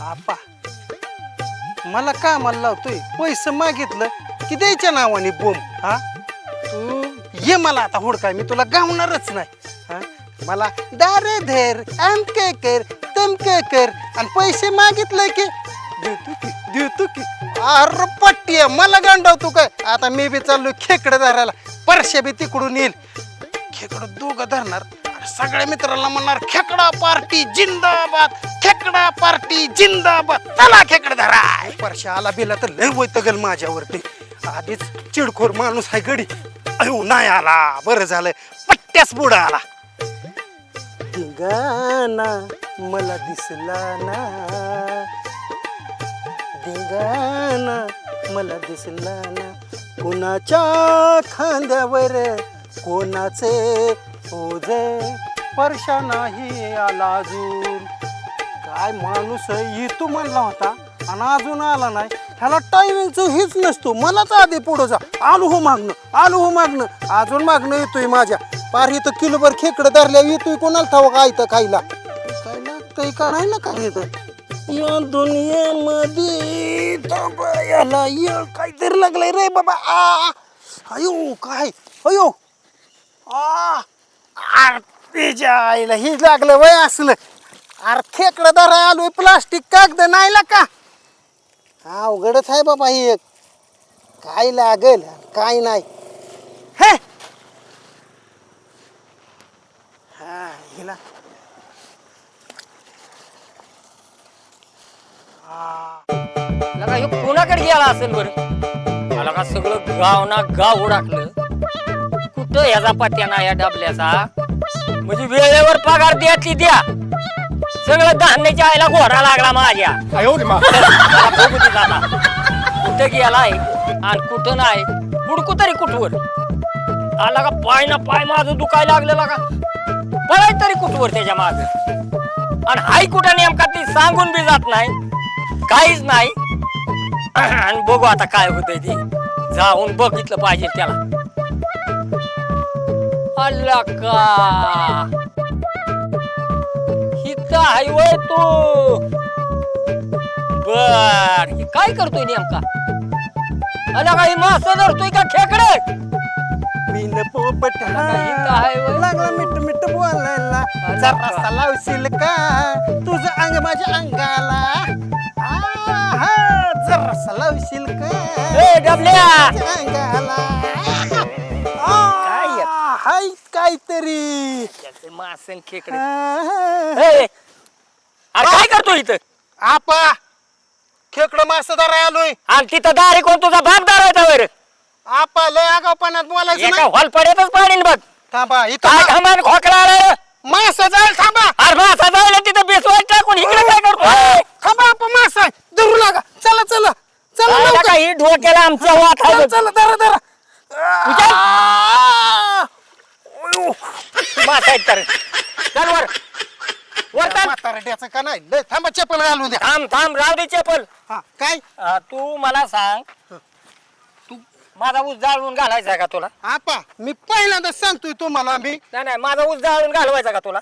आपा. मला कामाला लावतोय. पैसे मागितलं की द्यायच्या नावाने बोम हा? तू ये मला आता हुडकाय मी तुला गावणारच नाही हा? मला दारे धर आमके कर तमके कर आणि पैसे मागितले की. देतो की देतो की. अरे पट्टी मला गांडवतो काय? आता मी बी चाललो खेकडे धरायला परश्या बी तिकडून येईल. खेकडं दोघं धरणार. सगळ्या मित्राला म्हणणार खेकडा पार्टी जिंदाबाद खेकडा पार्टी जिंदाबाद. चला खेकडा धरा. परशा आला बिला तर लय वैतगल माझ्यावरती. आधीच चिडखोर माणूस आहे गडी. अयो नाही आला. बरं झालं. पट्ट्याच बुडा आला. धिंगाणा मला दिसला ना. धिंगाणा मला दिसला ना. कुणाच्या खांद्यावर कोणाचे ओझ परशा नाही आला अजून. काय माणूस येतो म्हणला होता आणि अजून आला नाही. ह्याला टायमिंगचं हेच नसतो. मलाच आधी पुढं जा. आलो हो मागणं आलो हो मागणं. अजून मागणं येतोय माझ्या. पार इथं किलोभर खेकडं धरल्या येतोय कोणाला ठाव काय इथं खायला? काय लागतंय का नाही ना काय इथं? या दुनियेमध्ये याला येळ काहीतरी लागलंय रे बाबा. आ अयो काय? अयो आ. आर तिच्या आईला ही लागलं वय असलं. अरे खेकडं धरा आलोय प्लास्टिक कागद नाही ला का? अवघडच आहे बाबा ही एक. काय लागल काय नाही. हे! हा हिला. लगा ह्यो कोणाकडे गेला असेल बरं? मला का सगळं गाव ना गाव उडाकलं? कुठं ह्याचा पत्या ना या डबल्याचा. म्हणजे वेळेवर पगार द्यायची द्या सगळं धान्याच्या आईला घोरा लागला माझ्या. मला बघू दे दादा. कुठं गेलाय आणि कुठं नाही. बुडकू तरी कुठवर. आला का पाय ना पाय माझं दुखायला लागलं का? पळाय तरी कुठवर त्याच्या माग? आणि हाय कुठं नेमका ती सांगून बी जात नाही. काहीच नाही. आणि बघू आता काय होतंय ते. जाऊन बघितलं पाहिजे त्याला. अल्ला का हिचा हायवय तू. बर हे काय करतोय नेमका? अला काही मास धरतोय का खेकडे? मीन पोपट इथं आहे वय. लागला मिठ मिठ बोलायला. जरासा. लावशील का? तुझं अंग माझ्या अंगाला. आहा, जरासा लावशील का ए डबल्या माझ्या अंगाला. आहे? हाय काहीतरी. त्याचे मासन खेकडे. आहा. ए, अरे काय करतो इथं? आपा खेकडं मास धराय आलोय. आणि तिथं दारी कोण तुझा बाप दारायचा वर? आपा लय आगावपणात बोलायचं एका नाही. हॉल पड्यातच पाडीन बघ. थांबा काय इथं घामान खोकला आलाय मास जाईल थांबा. अरे मासा जायला तिथं बेसवाय टाकून इकडे काय करतो? थांबा आपा मास. आहे धरू लागा चला चला. चला आला लवकर. का ही डोक्याला आमच्या वाट आहे चला बघ. चला धरा धरा. उचल. आ! चल वर. वर चल. म्हातारड्याचं का नाही? लय थांबा चप्पल घालून द्या. थांब थांब राव दे चपल हा, काय? तू मला सांग. तू माझा ऊस जाळून घालायचा का तुला? आपा मी पहिल्यांदा सांगतोय तुम्हाला मी नाही नाही माझा ऊस जाळून घालवायचा का तुला?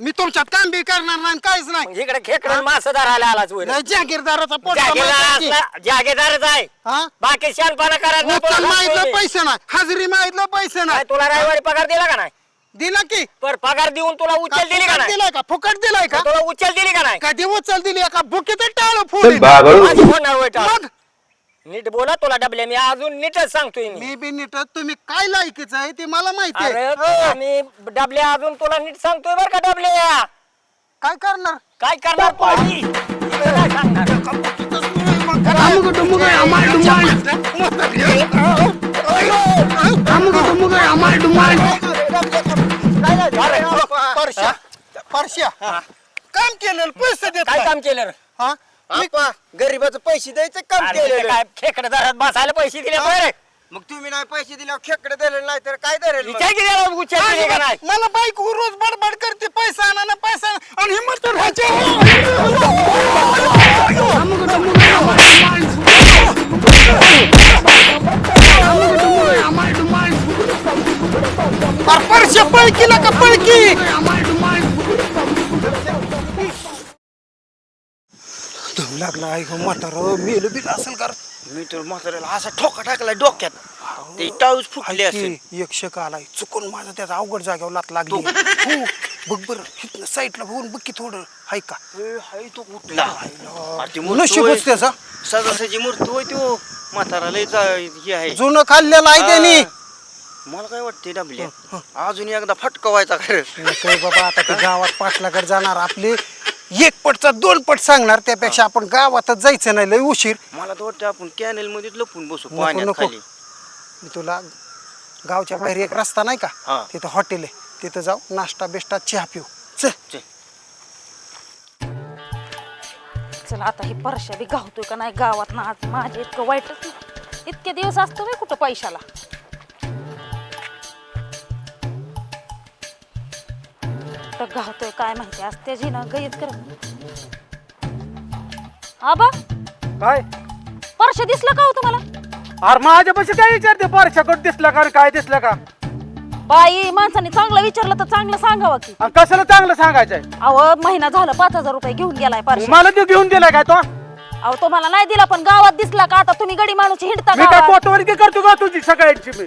मी तुमच्यात काम बी करणार नाही काहीच नाही. इकडे खेकडून मासा धरायला आलाच वर लय जागीरदाराचा पोट असला- जागेदारच आहे. हा? बाकी शानपणा करायला. माहितलं पैसे नाही. हजरी माहितलं पैसे काय नाही तुला रविवारी पगार दिला का नाही? दिला की. पर पगार देऊन तुला उचल दिली का फुकट नाही? दिलाय का? फुकट दिलाय का? तुला उचल दिली का नाही? कधी उचल दिली? का भुकीत टाळ फोड बाबळू माझी. मग? नीट बोला तुला डबले मी अजून नीटच सांगतोय मी मी बी नीट तुम्ही काय लायकीच आहे ते मला माहिती अरे आहे मी डबल्या अजून तुला नीट सांगतोय बर का डबल्या काय करणार काय करणार तू आधी? काय सांगणार? परश्या परश्या काम केलं पैसे देत काय नाही. काम केलं रे? हा आपा गरीबाचं पैसे द्यायचं काम अरे केलेलं काय खेकडे दारात बसायला पैसे दिले बरं? मग तुम्ही नाही पैसे दिल्यावर खेकडे दिले नाही तर काय धरेल? विचार किती केले का नाही? मला बाईक रोज बडबड करते पैसा आणा ना पैसा आणा. आणि हिंमत तर परश्या पळकीला का पळकी धुम लागला आहे गं म्हातार मेलं बिल असेल कर. मी तर म्हाताऱ्याला असा ठोका टाकलाय डोक्यात. ते टाळूच फुटली असेल. यक्षक आलाय चुकून माझं त्याचा अवघड जागेवर लात लागली. हो बघ बरं इथनं साईडला बघून बघ की थोडं हाय का? ए, हाय तो कुठला अरे ती मूर्ती नशीबच होय. त्याचा. सदासाची मूर्ती होय तो म्हातारा लय जा- हे आहे. जुनं खाल्लेलं आहे त्याने. मला काय वाटते डबल्या अजून एकदा फटकवायचा खरं. काय बाबा आता ते गावात पाटलाकडे जाणार आपले. एक पटचा दोन पट सांगणार त्यापेक्षा आपण गावातच जायचं नाही लय उशीर. मला तर वाटतं आपण कॅनेल मध्ये लपून बसू नको, पाण्यात नको. खाली. मी तुला गावच्या बाहेर एक रस्ता नाही का. तिथं हॉटेल आहे. तिथं जाऊ नाश्ता बिष्टा चहा पिऊ. चल. चला. आता ही परशा बी गावतोय का नाही गावात ना आज? माझे इतकं वाईटच नाही. इतके दिवस असतो बाई कुठं पैशाला. कुठं गावतोय काय माहिती आज त्याची ना गैत कर आबा काय? परशा दिसला का हो तुम्हाला? अरे माझ्यापाशी काय विचारते परशाकडे दिसला का आणि काय दिसलं का? बाई माणसाने चांगलं विचारलं तर चांगलं सांगावं की. आणि कशाला चांगलं सांगायचंय? अहो महिना झाला पाच हजार रुपये घेऊन गेलाय परशा. मला ते घेऊन दिलाय काय तो? अहो तुम्हाला नाही दिला पण गावात दिसला का? आता तुम्ही गडी माणूस हिंडता मी काय गावात. करतो का तुझी सगळ्यांची मी?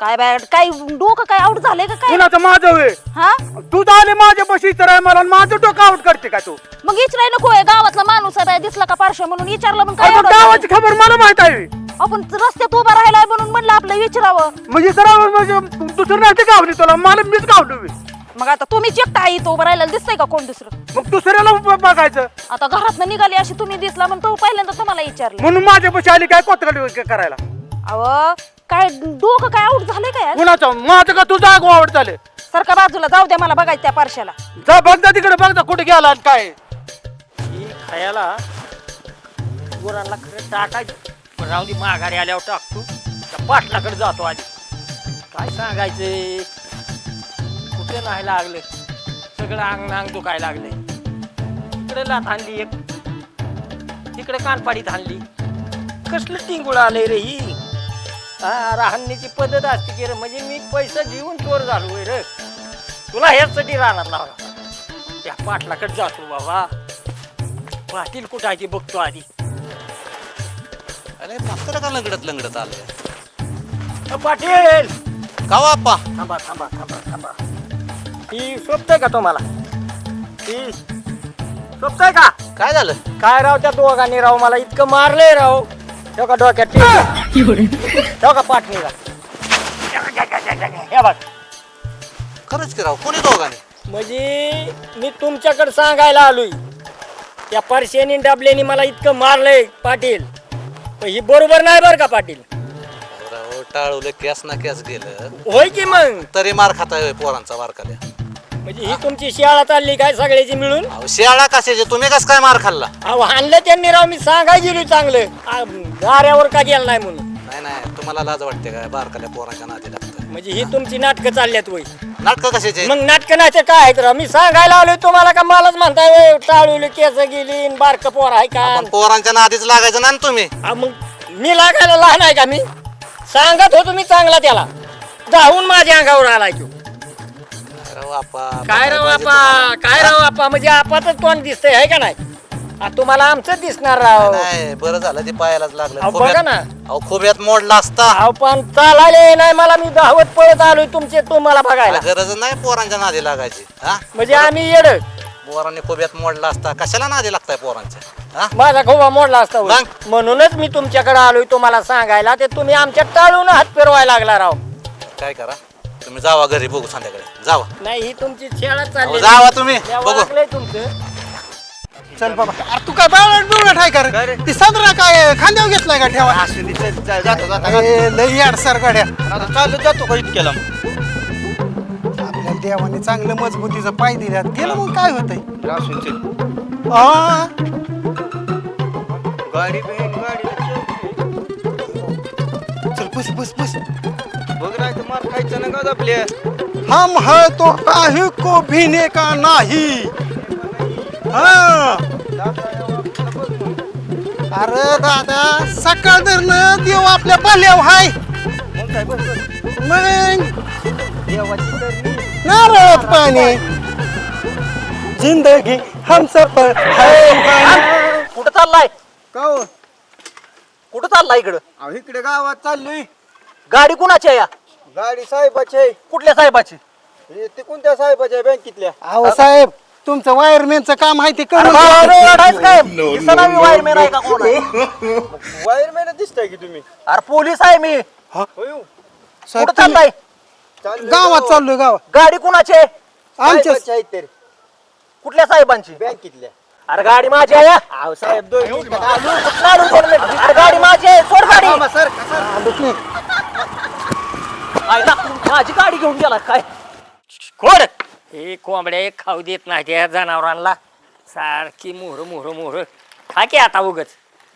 काय बाय काय डोकं काय आउट झालंय का काय? कुणाचं माझं वे हा? तू झाले माझ्यापाशी तर आहे मला आणि माझं डोकं आउट करते का तू? मग विचाराय नको आहे गावातला माणूस आहे दिसला का पार्श्व म्हणून? विचारलं मग काय अरे मग एवढं गावाची खबर मला माहीत आहे. आपण रस्त्यात उभा राहिलाय म्हणून म्हणलं आपलं विचारावं म्हणजे जरा म्हणजे दुसरं नाही गावली तुला? मला मीच गावलो मी. मग आता तुम्ही चेकता आहे इथं उभं राहिला दिसतंय का कोण दुसरं? मग दुसऱ्याला ब- बघायचं. आता घरात निघाली अशी तुम्ही दिसला म्हणून तो पहिल्यांदा तुम्हाला विचारलं म्हणून माझ्यापाशी आली काय कोतकडी करायला? अव काय डोकं काय आउट झालंय काय आज? कुणाचं? माझं का तुझं आगो आवड चालेल सारखा बाजूला जाऊ द्या मला बघायचं त्या पारशाला. जा बघ जा तिकडे बघ जा कुठे गेला आणि काय. ही खायला गुरांना खरं टाकायचं पण राहू दे माघारी आल्यावर टाकतो त्या पाटलाकडे जातो आधी. काय सांगायचंय? कुठे नाही लागले. सगळं अंग अंग दुखायला लागले. इकडे लाथ आणली एक. तिकडे कानपाडीत आणली. कसलं टिंगुळ आलंय रे हा? राहण्याची पद्धत असते की रे म्हणजे मी पैसा घेऊन चोर झालो होय रे. तुला ह्याचसाठी राहणार लावा. त्या पाटलाकडे जातो बाबा. पाटील कुठं आहे ते बघतो आधी. अरे म्हातारा का लंगडत लंगडत आलंय? अ, पाटील! का बाप्पा थांबा थांबा थांबा थांबा. ही शोभतंय का तुम्हाला? ही शोभतंय का? काय झालं? काय राव त्या दोघांनी राव? मला इतकं मारलंय राव. का डोक्यात ठेव का पाटणीला हे बघ. खरंच की राव कोणी दोघांनी? म्हणजे मी तुमच्याकडे सांगायला आलोय. त्या परशेनी डबल्यानी मला इतकं मारलंय पाटील. पण ही बरोबर नाही बरं का पाटील. राव टाळवलं केस ना केस गेलं. होय की मग? तरी मार खाताय होय पोरांचा वारकाल्या म्हणजे ही तुमची शाळा चालली काय सगळ्याची मिळून? अहो शाळा कशाचे? तुम्ही कस काय मार खाल्ला? अहो आणलं त्यांनी राव मी सांगाय गेलो चांगलं. आ, दाऱ्यावर का गेलं नाही म्हणून? नाही नाही तुम्हाला लाज वाटते काय बारकाल्या पोरांच्या लागतं म्हणजे ही तुमची नाटकं चालल्यात वय. नाटक कशाचे? मग नाटकं नाही काय आहेत राव? मी सांगायला आलोय तुम्हाला का? मलाच म्हणताय वय टाळूल केस गेली बारक पोर आहे का? पोरांच्या नादीच लागायचं ना तुम्ही? आ, मग मी लागायला लहान आहे का मी? सांगत होतो मी चांगला त्याला. धावून माझ्या अंगावर आलाय तो. राव आपा काय राव आपा. काय राव आपा? म्हणजे आपाच तोंड दिसतंय आहे का नाही? आ, तुम्हाला आमचं दिसणार राव. नाही बरं झालं ते पायालाच लागलं. अहो, बघा ना. अहो खोब्यात मोडला असता. अहो पण चालायला नाही मला मी धावत पळत आलोय तुमचे तुम्हाला बघायला. गरज नाही पोरांच्या नादी लागायची हा? म्हणजे आम्ही येड. पोरांनी खोब्यात मोडला असता. कशाला नादी लागताय पोरांच्या हा? माझा खोबा मोडला असता होय. मग? म्हणूनच मी तुमच्याकडे आलोय तुम्हाला सांगायला ते तुम्ही आमच्या टाळून हात फिरवायला लागला राव. काय करा? तुम्ही जावा घरी बघू संध्याकाळी. जावा. नाही ही तुमची अहो, चालली जावा तुम्ही. बघू. लागलंय तुमचं. चल बाबा. अरे तू काय बावळट बिवळट आहे का काय रे? रे? ती संत्रा काय खांद्यावर घेतलाय का ठेवा? असू दे, चल, जा- जातो जातो अरे लई अडसर गाड्या आता चालत जातो का इतक्याला? आपल्याला देवाने चांगलं मजबूतीचं पाय दिल्यात गेलं मग काय होतंय? असून चल. आ, गाडी चल बस बस बस. बघ तर मार खायचं ना का आपल्या. हम है तो काहे को भीने का नाही. हा. अरे दादा सकाळ धरणं देव आपल्या पाल्याव हाय. मग काय बस. मग? देवाची तरी नारळात पाणी. जिंदगी हम सफर है. कुठं चाललाय? का हो? कुठं चाललाय इकडं? अहो, इकडे गावात चाललोय. गाडी कुणाची आहे या? गाडी साहेबाची आहे. कुठल्या साहेबाची? हे ते कोणत्या साहेबाच्या बँकेतल्या. अहो साहेब तुमचं वायरमॅनचं काम आहे ते करून वायरमॅन आहे का कोण आहे? वायरमॅन दिसताय की तुम्ही? अरे पोलीस आहे मी. होय साहेब, कुठं तुम्ही- चाललाय? चाललोय गावात. चाललोय गावात. गाडी कुणाची आहे? आमच्या आहेत तरी कुठल्या साहेबांची? बँकेतल्या. अरे गाडी माझी आहे. अहो साहेब दोन मिनिटं. कुठला आलो दोन मिनिटं? अरे गाडी माझी आहे सोड गाडी. आईला, माझी गाडी घेऊन गेला काय? कोण हे कोंबड्या खाऊ देत नाही त्या जनावरांना. सारखी मोहर मोहर मोहर. खा की आता उगच.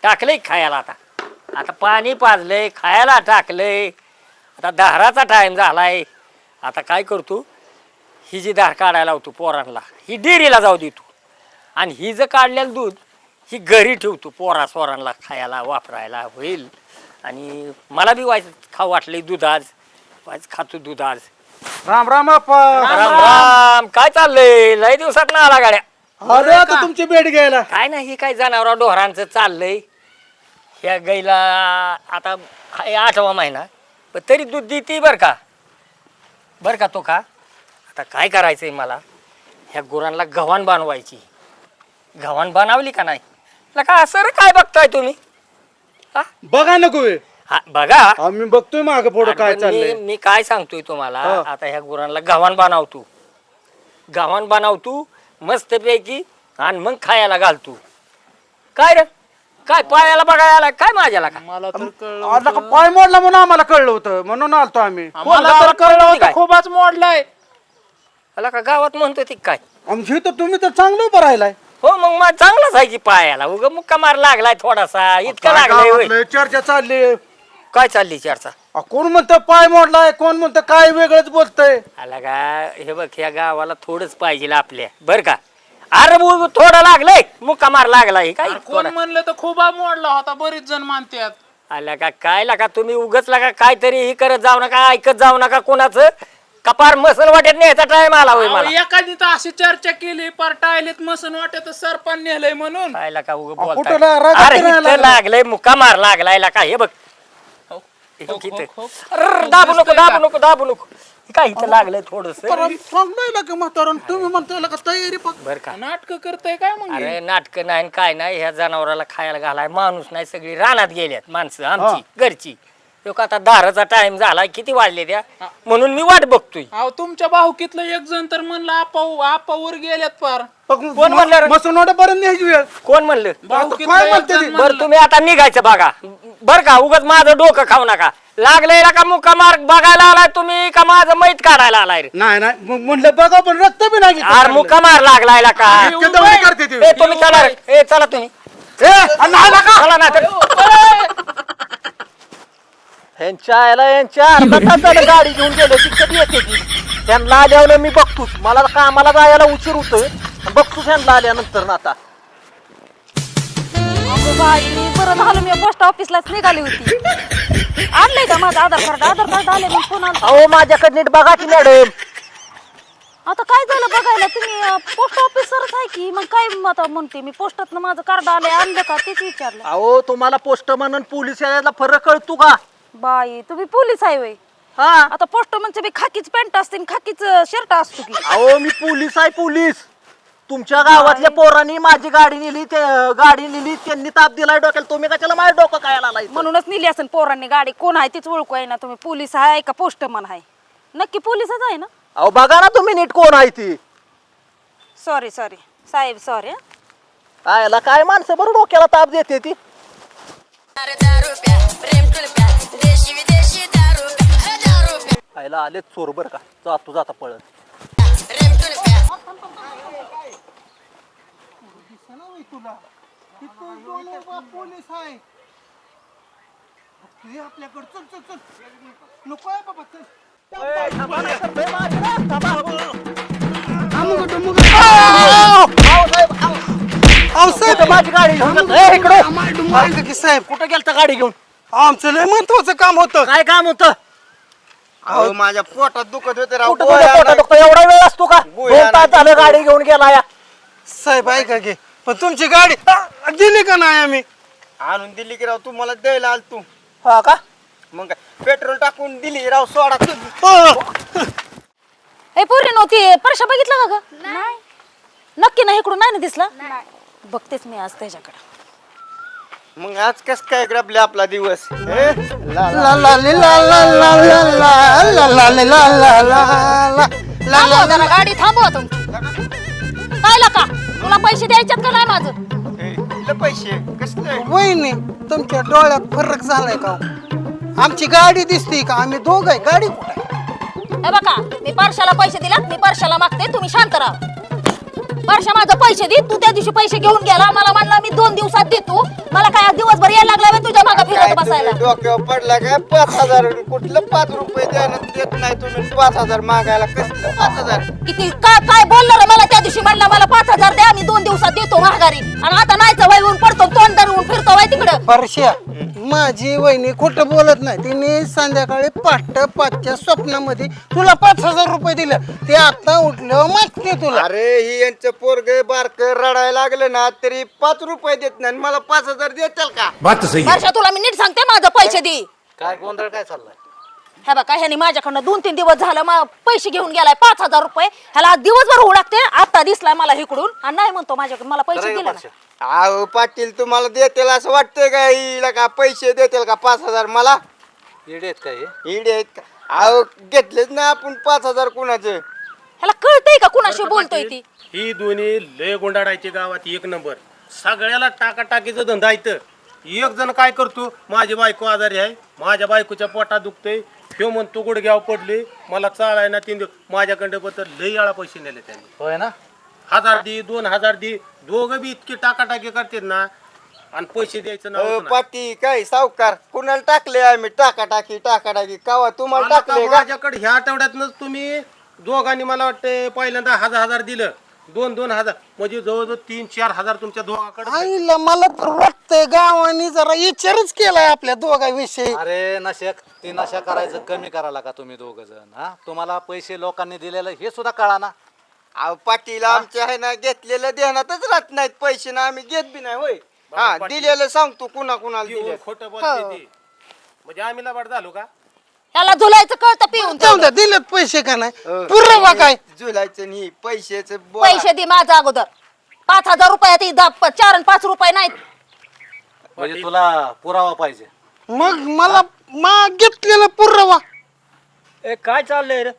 टाकलंय खायला आता. आता पाणी पाजलंय खायला टाकलंय. आता धाराचा टाइम झालाय. आता काय करतो ही जी धार काढायला लावतो पोरांना ही डेअरीला जाऊ देतो आणि ही जर काढलेलं दूध ही घरी ठेवतो पोरा सोरांना खायला वापरायला होईल. आणि मला बी व्हायचं खाऊ वाटलंय दूध आज. व्हायचं खातो दूध आज. राम राम राम राम काय चाललंय? लय दिवसात ना आला गाड्या. अरे आता तुमची भेट घ्यायला. काय नाही हे काय जनावरा डोहरांचं चाललंय. ह्या गाईला आता आठवा महिना. पण तरी दूध देते बरं का? बरं का तो का? आता काय करायचंय मला? ह्या गुरांना गव्हाण बनवायची. गव्हाण बनवली का नाही? ला का सर काय बघताय तुम्ही? बघा नको. हा बघा. आम्ही बघतोय माग पुढं काय चाललंय. मी काय सांगतोय तुम्हाला हा. आता ह्या गुरांना गव्हाण बनवतो गव्हाण बनवतो मस्तपैकी आणि मग खायला घालतो काय रे? काय पायाला बघायला काय माझ्याला का? मला तर कळलं आता का पाय मोडला म्हणून आम्हाला कळलं होतं. म्हणून आलतो आम्ही. मला तर कळलं होतं खूपच मोडलाय. मला का गावात म्हणतो ती काय? आमची तर तुम्ही तर चांगलं उभं राहिलाय. हो मग मग चांगलाच आहे की पायाला. उग मुक्का मार लागलाय थोडासा. इतका काय लागलाय होय. गावातलं चर्चा चालली काय चालली चर्चा? अ, कोण म्हणतं पाय मोडलाय कोण म्हणतं काय वेगळंच बोलतय? आला का? हे बघ ह्या गावाला थोडंच पाहिजे आपल्या. बर का? अरे बुग थोडं लागलंय. मुक्का मार लागलाय काय? कोण थोडा. म्हणलं तर खोबा मोडला होता बरीच जण मानतात आला का? काय लागा तुम्ही उगच लागा काहीतरी ही करत जाऊ नका ऐकत जाऊ नका कोणाचं. कपार मसल वाटत न्यायचा टाइम आला होय अहो, मला. एखादी तर अशी चर्चा केली पर टायलेत मसन वाटत सरपण नेलंय म्हणून. काय लागा उग कुठं ला- रागात अरे नाही इथं लागला. लागलंय मुक्का मार लागलाय लागा. हे बघ हो, हे हो, दाबू नको दाबू नको दाबू नको. हे काय इथं लागलंय थोडस? चांगलं का म्हातारण तुम्ही म्हणताय का तयारी फक्त बर का. नाटक करताय काय मग हे? अरे नाटक नाही काय नाही. ह्या जनावराला खायला घालाय. माणूस नाही सगळी रानात गेल्यात माणसं आमची घरची. लोक आता दाराचा टाइम झालाय किती वाजले त्या? म्हणून मी वाट बघतोय. अहो तुमच्या भाऊकीतलं एक जण तर म्हणलं आपा आपावर गेल्यात पार कोण म्हणलं? रे? बसून पर्यंत न्यायची वेळ. कोण म्हणलं? काय म्हणते ते? बर म्हणलं- तुम्ही आता निघायचं बघा. बर का उगाच माझं डोकं खाऊ नका. लागलंय का मुका मार्क बघायला आलाय तुम्ही का माझं मैत काढायला आलाय? रे नाही नाही. मग म्हणलं बघा पण रक्त बी नाही आर मुका मार लागलाय का? इतके दमडी करते ती. ए तुम्ही चला रे. ए चला तुम्ही. ए, अ, नाही नका. चला ना तर. ह्यांच्या आयला यांच्या अर्धा तास झालं गाडी घेऊन गेलो ती कधी येते ती? त्यांना आल्यावर मी बघतोच. मला कामाला जायला उशीर होतोय. बघतोच ह्यांना आल्यानंतर ना आता. अगं बाई बरं झालं मी पोस्ट ऑफिसलाच निघाली होती. आणलंय का माझं आधार कार्ड? आधार कार्ड आले मग फोन आला अहो माझ्याकडे नीट बघा की मॅडम. आता काय झालं बघायला? तुम्ही पोस्ट ऑफिसरच आहे की? मग काय आता म्हणते मी पोस्टात माझं कार्ड आलंय आणलं का? तेच विचारलं. अहो तुम्हाला पोस्टमन आणि पोलीस यायला फरक कळतो का? बाई तुम्ही पोलीस आहे वय हा. आता पोस्टमनचे बी खाकीच पॅन्ट असते आणि खाकीच शर्ट असतो की. अहो मी पोलीस आहे पोलीस. तुमच्या गावातल्या पोरांनी माझी गाडी नेली ते गाडी नेली त्यांनी ताप दिलाय डोक्याला तुम्ही कशाला माझ्या डोकं काय आलाय म्हणूनच नेली असेल पोरांनी गाडी. कोण आहे तीच ओळखू आहे ना तुम्ही. पोलीस आहे का पोस्टमन आहे? नक्की पोलीसच आहे ना? अहो बघा ना तुम्ही नीट कोण आहे ती. सॉरी सॉरी साहेब सॉरी आयला काय माणसं बरं डोक्याला ताप देते ती. दारू प्या प्रेम आयला आलेच चोर बरं का. जातो जाता पळत तुला पोलीस आहे ते आपल्याकडे चल चल चल नको आहे बाबा चल माझी गाडी इकडे साहेब? कुठं गेलता गाडी घेऊन? आमचं लय महत्वाचं काम होतं. काय काम होतं? अहो माझ्या पोटात दुखत होते राव. कुठं गोळ्या तुझ्या पोटात आणा. दुखतं? एवढा वेळ असतो का? गोळ्या दोन तास झालं गाडी घेऊन गेला या साहेब ऐका की पण तुमची गाडी आ, दिली का नाही आम्ही? आणून दिली की राव तू मला द्यायला आल तू. हा का? मग काय पेट्रोल टाकून दिली राव सोडा. अ, हे पोरी नव्हती परशा बघितला का ग? नाही. नक्की नाही इकडून नाही ना दिसला? बघतेच मी आज त्याच्याकडे. मग आज कस काय ग्रबले आपला दिवस हे? ला- ला. ला ला ली ला ला ला ला ला ला ला ली ला ला ला ला ला ला थांबवा जरा गाडी थांबवा तुमची पाहिलं का तुला पैसे द्यायच्यात का नाही माझं हे, दिलं पैसे कसले वहिनी तुमच्या डोळ्यात फरक झालाय का हो? आमची गाडी दिसते का आम्ही दोघ आहे गाडी कुठे हे बघा मी परशाला पैसे दिलात मी परशाला मागते तुम्ही शांत राहा परशा माझं पैसे दे. तू त्या दिवशी पैसे घेऊन गेला. मला म्हणला मी दोन दिवसात देतो. मला काय आज दिवसभर यायला लागला बे तुझ्या मागे काय फिरत बसायला? तुम्ही डोक्यावर पडला काय? पाच हजार कुठलं पाच रुपये द्यायला देत नाही तुम्ही? पाच हजार मागायला कसलं पाच हजार? किती? काय काय बोललं रे मला त्या दिवशी? म्हणला मला पाच हजार द्या मी दोन दिवसात देतो महागारी आणि आता नाहीच वय होऊन पडतो तोंड धरून फिरतो वय तिकडं. परश्या माझी वहिनी खोटं बोलत नाही. तिने संध्याकाळी पाठ पाचच्या स्वप्नामध्ये तुला पाच हजार रुपये दिले. ते आता उठल्यावर मागते तुला. अरे ही यांचं पोरग बारक रडायला लागलं ना तरी पाच रुपये देत नाही आणि मला पाच हजार देताल का? वर्षा तुला मी नीट सांगते माझं पैसे दे. काय गोंधळ काय चाललाय? हे बघा ह्याने माझ्याकडनं दोन तीन दिवस झालं मा पैसे घेऊन गेलाय पाच हजार रुपये. ह्याला दिवसभर उडाकते आता दिसलाय मला इकडून. आणि नाही म्हणतो माझ्याकडे मला पैसे दिले ना. अहो पाटील तुम्हाला देतील असं वाटतंय का? हिला का पैसे देतील का पाच हजार मला? येडे आहेत काय हे? इडे आहेत का? अहो घेतलेच ना आपण पाच हजार कुणाचं? ह्याला कळतंय का कुणाशी बोलतोय ती? ही दोन्ही लय गोंडाडायचे गावात एक नंबर. सगळ्याला टाकाटाकीचं धंदा इथं. एक जण काय करतो माझी बायको आजारी आहे. माझ्या बायकोच्या पोटात दुखतंय. ह्यो म्हणतो गुडघ्यावर पडले. मला चालाय ना तीन दिवस. माझ्याकडे बद्दल लय वेळा पैसे नेले त्यांनी. होय ना? हजार दे दोन हजार दे. दोघं बी इतकी टाकाटाकी करतात ना. आणि पैसे द्यायचं अहो, नाव पाटी काय सावकार? कुणाला टाकले आम्ही? टाका टाकी टाका टाकी कावा तुम्हाला टाकले का? माझ्याकडे ह्या आठवड्यातनंच तुम्ही दोघांनी मला वाटतं पहिल्यांदा हजार हजार दिलं. दोन दोन हजार. म्हणजे जवळजवळ तीन चार हजार तुमच्या दोघांकडे आईला मला तर वाटतंय गावाने जरा विचारच केलाय आपल्या दोघांविषयी. अरे नशा ती नशा करायचं कमी करायला का तुम्ही दोघ जण हा? तुम्हाला पैसे लोकांनी दिलेलं हे सुद्धा कळा ना अहो पाटील आमचे आहे ना घेतलेलं ध्यानातच राहत नाहीत पैसे ना आम्ही घेत बी नाही होय. हा दिलेलं सांगतो कुणा कुणाला दिले खोटं बोलते ते. म्हणजे आम्ही लबाड झालो का? ह्याला झुलायचं कळतं पिऊन जाऊ द्या दिलेत पैसे का नाही? पुरावा काय? जुलायचं नाही पैशाचं पैसे दे माझा अगोदर. पाच हजार रुपयात ती दा- चार आणि पाच रुपये नाहीत. म्हणजे तुला पुरावा पाहिजे. मग मला माग घेतलेला पुरावा. ए काय चाललंय रे?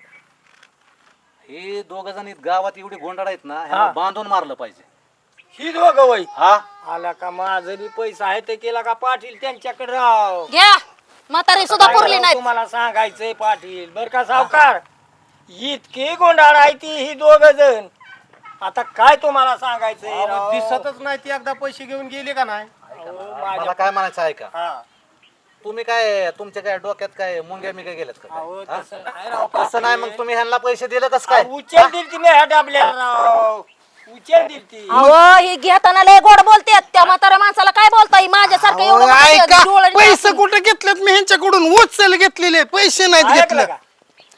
हे दोघ जण इथं गावात एवढी गोंधळ आहेत ना ह्याला बांधून मारलं पाहिजे. ही दोघं वय? हा? आला का माझं बी पैसा आहे ते केला का पाटील त्यांच्याकडे? राव. घ्या. म्हातारी सुद्धा पुरली नाही तुम्हाला सांगायचंय पाटील. बर का सावकार? इतकी गोंडाळ आहे ती ही दोघ जण. आता काय तुम्हाला सांगायचंय? राव? दिसतच नाही ती एकदा पैसे घेऊन गेले का नाही? मला काय म्हणायचं ऐका. हा. तुम्ही काय तुमच्या काय डोक्यात काय मुंग्या मिंग्या गेल्यात का अहो, काय? तसं नाही राव, हा? तसं नाही मग तुम्ही ह्यांना पैसे दिले कसं काय? अहो, उचल दिल तिने ह्या डाबल्या राव. उचल दिल ती. अहो हे घेताना लय गोड बोलते त्या म्हाताऱ्या माणसाला काय बोलताय? माझ्यासारखं एवढं डोळं पैसे टाकून. कुठे घेतलेत? मी ह्यांच्याकडून उचल घेतलेले पैसे नाहीत ऐकलं घेतले का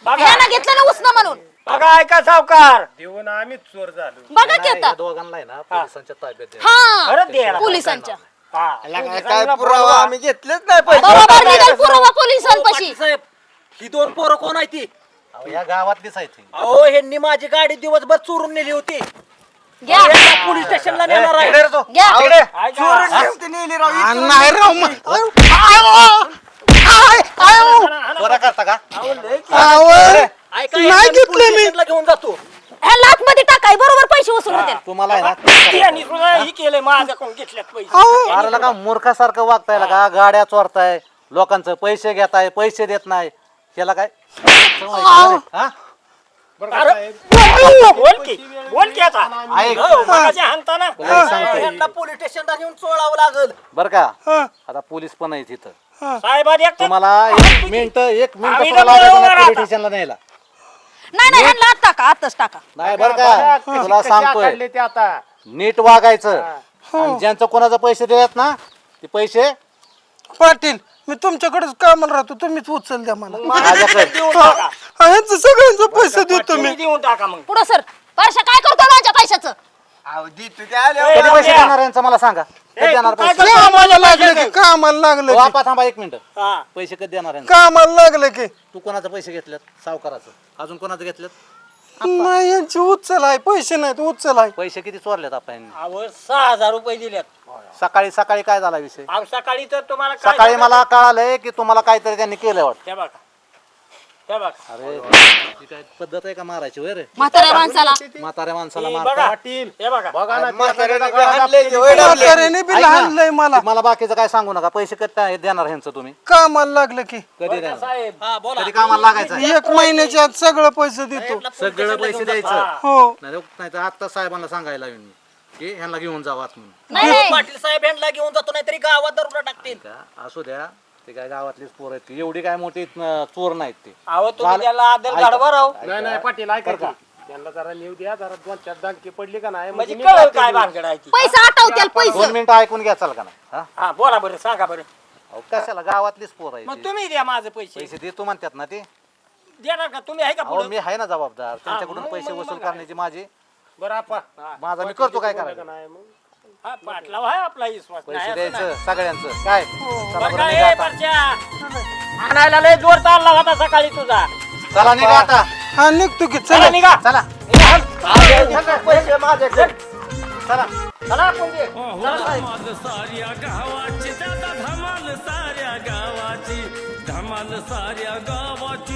बघा. ह्यानं घेतलं ना उसनं म्हणून? बघा ऐका सावकार. देऊन आम्हीच चोर झालो. बघा की आता. दोघांना आहे ना पोलिसांच्या ताब्यात द्या. हा. खरंच द्यायला पोलिसांच्या. हा. काय पुरावा? आम्ही घेतलेच नाही पैसे. बरोबर निघाल पुरावा पोलिसांपाशी. साहेब ही दोन पोरं कोण आहे ती? अहो, या गावातलीच आहे ती. अहो ह्यांनी माझी गाडी दिवसभर चोरून नेली होती. घ्या. पोलीस स्टेशनला नेणार आहे. घ्या. ऐका. चोरून ठेवते नेली राव आ, नाही राव का! ऐका नाही घेतले पोलीस मी. स्टेशनला घेऊन जातो. ह्या लाखमध्ये टाकाय बरोबर पैसे वसूल होते तुम्हाला आहे ना त्यांनी सुद्धा ही केलंय माझ्याकडून घेतल्यात पैसे? आहो! अरे का मूर्खासारखं वागताय का गाड्या चोरताय लोकांचं पैसे घेताय पैसे देत नाही. त्याला काय? हा? अरे, साहेब? बोल की बोल की आता. ऐक. हो, मगाशी हाणताना. तुला एक सांगतोय. यांना पोलीस स्टेशनला नेऊन चोळावं लागल. बरं का? हा. आता पोलीस पण आहेत इथं. साहेबांनी एकटा- तुम्हाला एक मिनिट एक मिनिट आम्ही नाही. पोलीस स्टेशनला न्यायला. नाही नाही ह्यांना आत टाका आतच टाका. नाही बरं का? तुला सांगतोय. आकारले ते आता? नीट वागायचं. आणि ज्यांचं कोणाचं पैसे दिलेत ना ते पैसे पाटील. मी तुमच्याकडेच कामाला राहतो तुम्हीच उचल द्या मला. माझ्याकडे देऊन टाका? हा, ह्यांचं सगळ्यांचं पैसे देतो मी. तुम्ही देऊन टाका मग. पुढं सर परशा काय करतो माझ्या पैशाचं? अहो दी तू ते आल्यावर कधी पैसे द्या. देणार यांचं मला सांगा? कधी देणार तू काय पैसे? करतो? कामाला लागलं की कामाला लागलं हो, की. थांबा एक मिनिट. हा. पैसे कधी देणार यांचं? कामाला लागलं की. तू कोणाचं पैसे घेतलेत? सावकाराचं. अजून कोणाचं घेतलेत? नाही यांची उचल आहे पैसे नाहीत उचल आहे. पैसे किती चोरलेत आपण अहो सहा हजार रुपये दिलेत. सकाळी सकाळी काय झाला विषय? अहो सकाळी तर तुम्हाला काय सकाळी? मला कळालंय की तुम्हाला काहीतरी त्यांनी केलं वाटतं. त्या बघा. त्या बघा अरे ही काय पद्धत आहे का मारायची वय रे? म्हाताऱ्या माणसाला. म्हाताऱ्या माणसाला मारता. बघा पाटील हे बघा. बघा ना म्हाताऱ्याने त्या हाणलंय ते, होय डाबले. म्हाताऱ्याने बी ऐक ना, लहानलंय मला. मला बाकीचं काय सांगू नका पैसे कधी नाही देणार ह्यांचं तुम्ही? कामाला लागलं की. कधी देणार? साहेब? कधी कामाला लागायचं? एक महिन्याच्या आत सगळं पैसे देतो. सगळं पैसे द्यायचं. हो. नाही नाही तर आता साहेबांना सांगायला लावीन मी की ह्यांना घेऊन जावा म्हणून. नाही नाही. पाटील साहेब यांना घेऊन जातो नाही तरी गावात दरोडा टाकतील. का असू द्या. ते काय गावातलीच पोर आहेत ती. एवढी काय मोठी अं, चोर नाहीत ते. अहो तुम्ही चाल- त्याला आदल ऐका. घडवा राव. नाही नाही पाटील ऐका की. त्यांना जरा नेऊ द्या जरा दोन चार दांडके पडली का नाही म्हणजे नीट कळ राहतील. काय भानगड आहे ती. पैसा आठवत्याल दोन पैसे. मिनिटं ऐकून घ्या चाल का नाही? हा? हा बोला बरं सांगा बरं. अहो, कशाला गावातलीच पोर आहे मग ती. तुम्ही द्या माझे पैसे. पैसे देतो म्हणतात ना ते. देणार का? तुम्ही आहे का अहो पुढं? मी आहे ना जबाबदार. त्यांच्याकडून मग- पैसे मग- वसूल मग करण्याची माझी. बरं आपा माझा मी करतो काय करायचं? नाही मग हा पाटला आहे आपला विश्वास. नाही पैसे असं नाही. द्यायचं सगळ्यांचं. काय? चला बरं बरं का, निघा ए, आता. परश्या? आणायला लय जोर चालला होता सकाळी तुझा. चला निघा आता. हा निघतो की चला. चला निघा. चला. पैसे माझ्याकडे चला. धमाल साऱ्या गावाची दादा साऱ्या धमाल साऱ्या गावाची.